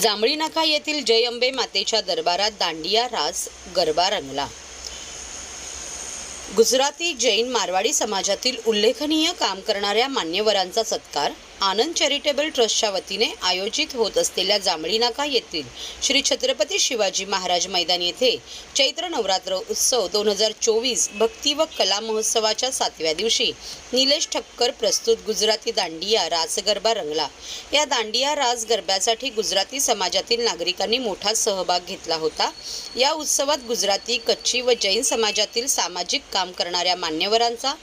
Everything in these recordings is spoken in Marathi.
जांभळी नाका येथील जय अंबे मातेच्या दरबारात दांडिया रास गरबा रंगला. गुजराती जैन मारवाडी समाजातील उल्लेखनीय काम करणाऱ्या मान्यवरांचा सत्कार आनंद चॅरिटेबल ट्रस्टच्या वतीने आयोजित होत असलेल्या जांभळी नाका येथील श्री छत्रपती शिवाजी महाराज मैदान येथे चैत्र नवरात्र उत्सव दोन हजार चोवीस भक्ती व कला महोत्सवाच्या सातव्या दिवशी निलेश ठक्कर प्रस्तुत गुजराती दांडिया रास गरबा रंगला. या दांडिया रास गरब्यासाठी गुजराती समाजातील नागरिकांनी मोठा सहभाग घेतला होता. या उत्सवात गुजराती कच्छी व जैन समाजातील सामाजिक काम करणाऱ्या मान्यवरांचा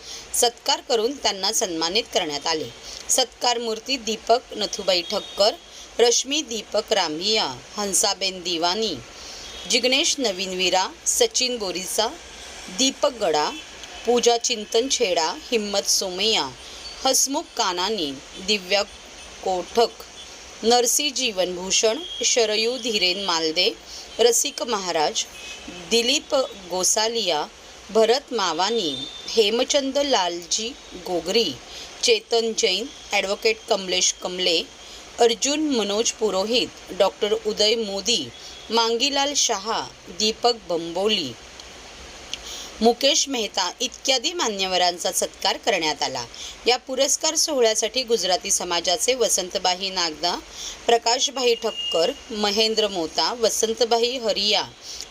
सत्कार करून त्यांना सन्मानित करण्यात आले. सत्कार मूर्ती दीपक नथुबाई ठक्कर रश्मी दीपक रामभिया हंसाबेन दिवानी जिग्नेश नवीनवीरा सचिन बोरीसा दीपक गडा पूजा चिंतन छेडा हिम्मत सोमय्या हसमुख कानानी दिव्या कोठक नरसी जीवनभूषण शरयू धीरेन मालदे रसिक महाराज दिलीप गोसालिया भरत मावानी हेमचंद लालजी गोगरी चेतन जैन ॲडव्होकेट कमलेश कमले अर्जुन मनोज पुरोहित डॉक्टर उदय मोदी मांगीलाल शहा दीपक बंबोली मुकेश मेहता इत्यादी मान्यवरांचा सत्कार करण्यात आला. या पुरस्कार सोहळ्यासाठी गुजराती समाजाचे वसंतबाई नागदा प्रकाशभाई ठक्कर महेंद्र मोता वसंतबाई हरिया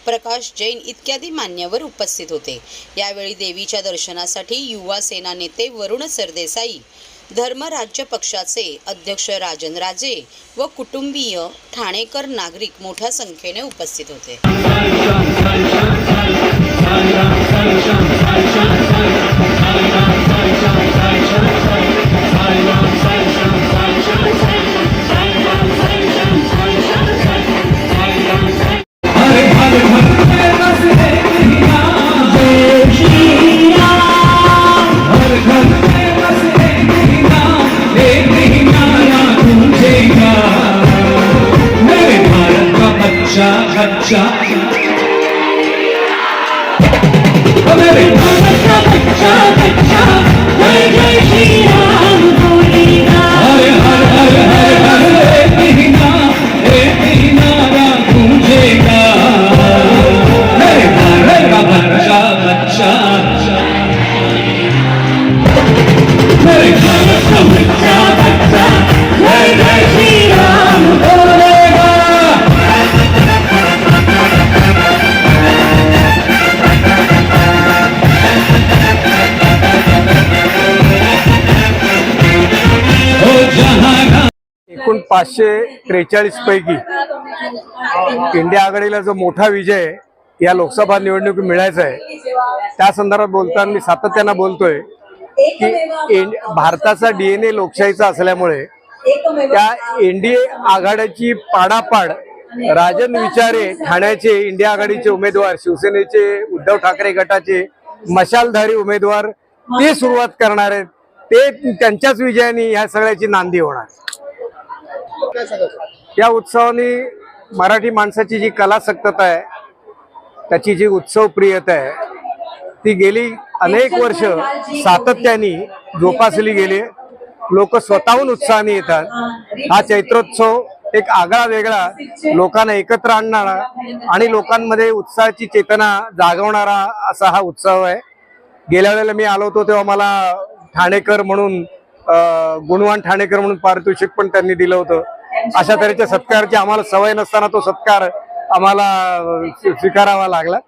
प्रकाश जैन इत्यादी मान्यवर उपस्थित होते. यावेळी देवीच्या दर्शनासाठी युवा सेना नेते वरुण सरदेसाई धर्मराज्य पक्षाचे अध्यक्ष राजन राजे व कुटुंबीय ठाणेकर नागरिक मोठ्या संख्येने उपस्थित होते. बच्चा ओ मेरे भारत का एकूण पाचशे त्रेचाळीस पैकी इंडिया आघाडीला जो मोठा विजय या लोकसभा निवडणुकीत मिळायचा आहे त्या संदर्भात बोलताना मी सातत्यानं बोलतोय की भारताचा डीएनए लोकशाहीचा असल्यामुळे त्या एनडीए आघाडीची पाडापाड राजन विचारे ठाण्याचे इंडिया आघाडीचे उमेदवार शिवसेनेचे उद्धव ठाकरे गटाचे मशालधारी उमेदवार ते सुरुवात करणार आहेत. ते त्यांच्याच विजयाने ह्या सगळ्याची नांदी होणार. या उत्सवाने मराठी माणसाची जी कलासक्तता आहे त्याची जी उत्सव प्रियता आहे ती गेली अनेक वर्ष सातत्याने जोपासली गेली लोक स्वतःहून उत्साहाने येतात. हा चैत्रोत्सव एक आगळा वेगळा लोकांना एकत्र आणणारा आणि लोकांमध्ये उत्साहाची चेतना जागवणारा असा हा उत्सव आहे. गेल्या वेळेला मी आलो होतो तेव्हा मला ठाणेकर म्हणून गुणवान ठाणेकर म्हणून पारितोषिक पण त्यांनी दिलं होतं. अशा तऱ्हेच्या सत्कारची आम्हाला सवय नसताना तो सत्कार आम्हाला स्वीकारावा लागला.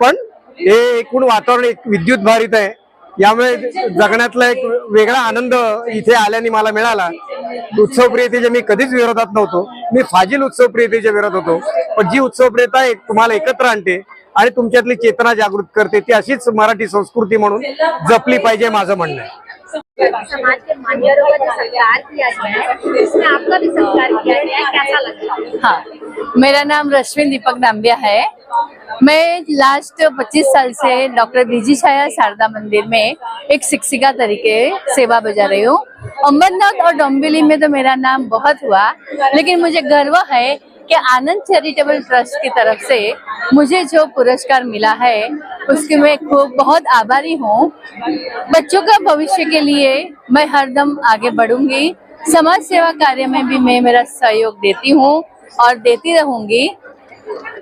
पण हे एकूण वातावरण एक विद्युत भारित आहे. यामुळे जगण्यातला एक वेगळा आनंद इथे आल्याने मला मिळाला. उत्सवप्रियतेच्या मी कधीच विरोधात नव्हतो. मी फाजील उत्सवप्रियतेच्या विरोधात होतो. पण जी उत्सवप्रियता एक तुम्हाला एकत्र आणते आणि तुमच्यातली चेतना जागृत करते ती अशीच मराठी संस्कृती म्हणून जपली पाहिजे माझं म्हणणं आहे. समाज के है मेरा नाम रश्मि दीपक डाम्बिया है। मैं लास्ट 25 साल से doctor B G Chhaya Sharda Mandir में एक शिक्षिका तरीके सेवा बजा रही हूँ। अमरनाथ और डोम्बिली में तो मेरा नाम बहुत हुआ, लेकिन मुझे गर्व है कि आनंद चैरिटेबल ट्रस्ट की तरफ़ से मुझे जो पुरस्कार मिला है उसके मैं खूब बहुत आभारी हूँ। बच्चों का भविष्य के लिए मैं हरदम आगे बढ़ूँगी। समाज सेवा कार्य में भी मैं मेरा सहयोग देती हूँ और देती रहूँगी।